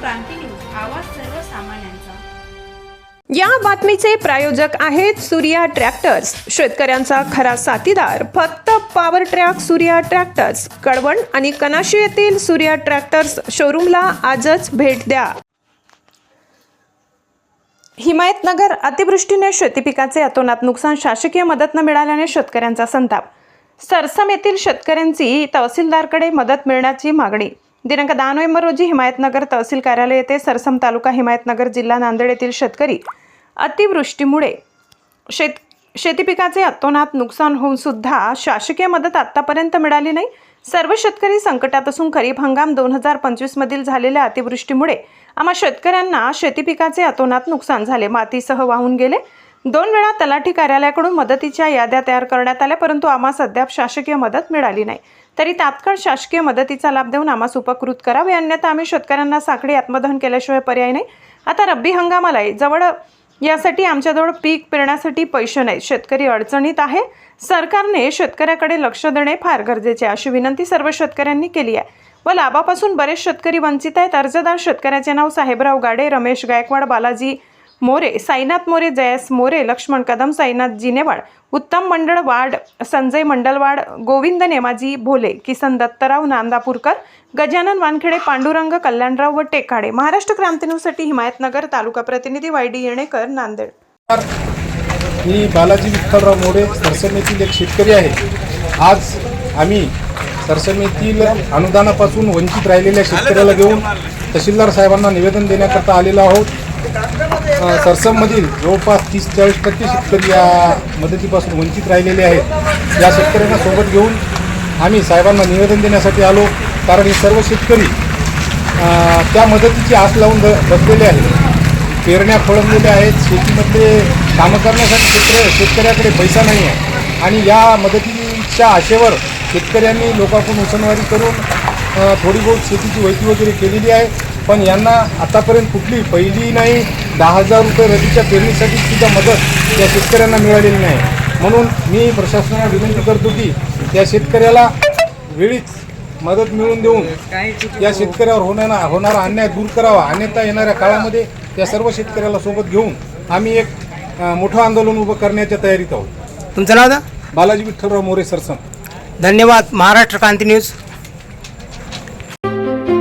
क्रांती news आवाज सर्वसामान्यांचा. या बातमीचे प्रायोजक आहेत सूर्या ट्रॅक्टर्स. शेतकऱ्यांचा खरा साथीदार. फक्त power track Surya tractors. Kalwan आणि कनाशी येथील सूर्या ट्रॅक्टर्स शोरूमला आजच भेट द्या. हिमायतनगर अतिवृष्टीने शेतीपिकाचे अतोनात नुकसान शासकीय मदत न मिळाल्याने शेतकऱ्यांचा संताप. सरसम येथील शेतकऱ्यांची तहसीलदारकडे मदत मिळण्याची मागणी. दिनांक दहा नोव्हेंबर रोजी हिमायतनगर तहसील कार्यालय येथे सरसम तालुका हिमायतनगर जिल्हा नांदेड येथील शेतकरी अतिवृष्टीमुळे शेत शेतीपिकाचे अतोनात नुकसान होऊन सुद्धा शासकीय मदत आत्तापर्यंत मिळाली नाही. सर्व शेतकरी संकटात असून खरीप हंगाम दोन हजार पंचवीसमधील झालेल्या अतिवृष्टीमुळे आम्हा शेतकऱ्यांना शेतीपिकाचे अतोनात नुकसान झाले. मातीसह वाहून गेले. दोन वेळा तलाठी कार्यालयाकडून मदतीच्या याद्या तयार करण्यात आल्या परंतु आम्हास अद्याप शासकीय मदत मिळाली नाही. तरी तात्काळ शासकीय मदतीचा लाभ देऊन आम्हास उपकृत करावे अन्यथा आम्ही शेतकऱ्यांना साखळी आत्मदहन केल्याशिवाय पर्याय नाही. आता रब्बी हंगामाला आहे जवळ यासाठी आमच्याजवळ पीक पेरण्यासाठी पैसे नाहीत. शेतकरी अडचणीत आहे. सरकारने शेतकऱ्याकडे लक्ष देणे फार गरजेचे आहे अशी विनंती सर्व शेतकऱ्यांनी केली आहे. व लाभापासून बरेच शेतकरी वंचित आहेत. अर्जदार शेतकऱ्याचे नाव साहेबराव गाडे रमेश गायकवाड बालाजी मोरे साईनाथ मोरे जयस मोरे लक्ष्मण कदम साईनाथ जिनेवाड उत्तम मंडळ वाड संजय मंडलवाड गोविंद नेमाजी भोले किसन दत्तराव नांदापूरकर गजानन वानखेडे पांडुरंग कल्याणराव व टेकाडे. महाराष्ट्र क्रांती हिमायतनगर तालुका प्रतिनिधी वाय डी येणेकर नांदेड. मी बालाजी विठ्ठलराव मोरे सरसमेतील एक शेतकरी आहे. आज आम्ही सरसमेतील अनुदानापासून वंचित राहिलेल्या शेतकऱ्याला घेऊन तहसीलदार साहेबांना निवेदन देण्याकरता आलेलो आहोत. सरसममधील जवळपास तीस चाळीस टक्के शेतकरी या मदतीपासून वंचित राहिलेले आहेत. या शेतकऱ्यांना सोबत घेऊन आम्ही साहेबांना निवेदन देण्यासाठी आलो. कारण हे सर्व शेतकरी त्या मदतीची आस लावून ब- बसलेले आहेत. पेरण्या खोळंबलेल्या आहेत. शेतीमध्ये कामं करण्यासाठी शेतकऱ्या शेतकऱ्याकडे पैसा नाही आहे. आणि या मदतीच्या आशेवर शेतकऱ्यांनी लोकांकडून उसनवारी करून थोडी बहुत शेतीची वैती वगैरे केलेली आहे. पण यांना आतापर्यंत कुठली पहिली नाही दहा हजार रुपये रबीच्या पेरणीसाठी सुद्धा मदत या शेतकऱ्यांना मिळालेली नाही. म्हणून मी प्रशासनाला विनंती करतो की त्या शेतकऱ्याला वेळीच मदत मिळवून देऊन या शेतकऱ्यावर होणारा होणारा अन्याय दूर करावा. अन्यथा येणाऱ्या काळामध्ये त्या सर्व शेतकऱ्याला सोबत घेऊन आम्ही एक मोठं आंदोलन उभं करण्याच्या तयारीत आहोत. तुमचं नाव बालाजी विठ्ठलराव मोरे सरसम धन्यवाद. महाराष्ट्र क्रांती न्यूज.